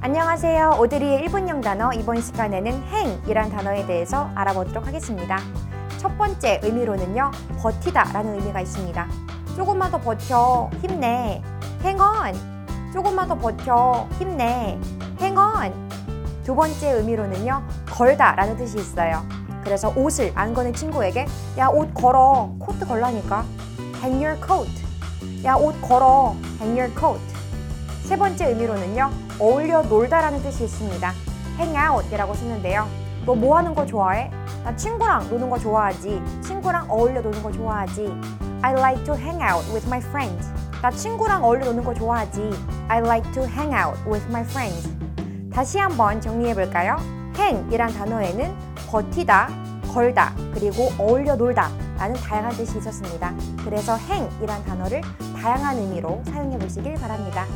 안녕하세요. 오드리의 1분용 단어 이번 시간에는 행이란 단어에 대해서 알아보도록 하겠습니다. 첫 번째 의미로는요. 버티다 라는 의미가 있습니다. 조금만 더 버텨. 힘내. on. 조금만 더 버텨. 힘내. on. 두 번째 의미로는요. 걸다 라는 뜻이 있어요. 그래서 옷을 안 거는 친구에게 야 옷 걸어. 코트 걸라니까. hang your coat. 야 옷 걸어. hang your coat. 세 번째 의미로는요. 어울려 놀다라는 뜻이 있습니다. out이라고 쓰는데요. 너 뭐 하는 거 좋아해? 나 친구랑 노는 거 좋아하지. 친구랑 어울려 노는 거 좋아하지. I like to hang out with my friends. 나 친구랑 어울려 노는 거 좋아하지. I like to hang out with my friends. 다시 한번 정리해 볼까요? hang이란 단어에는 버티다, 걸다, 그리고 어울려 놀다 라는 다양한 뜻이 있었습니다. 그래서 hang이란 단어를 다양한 의미로 사용해 보시길 바랍니다.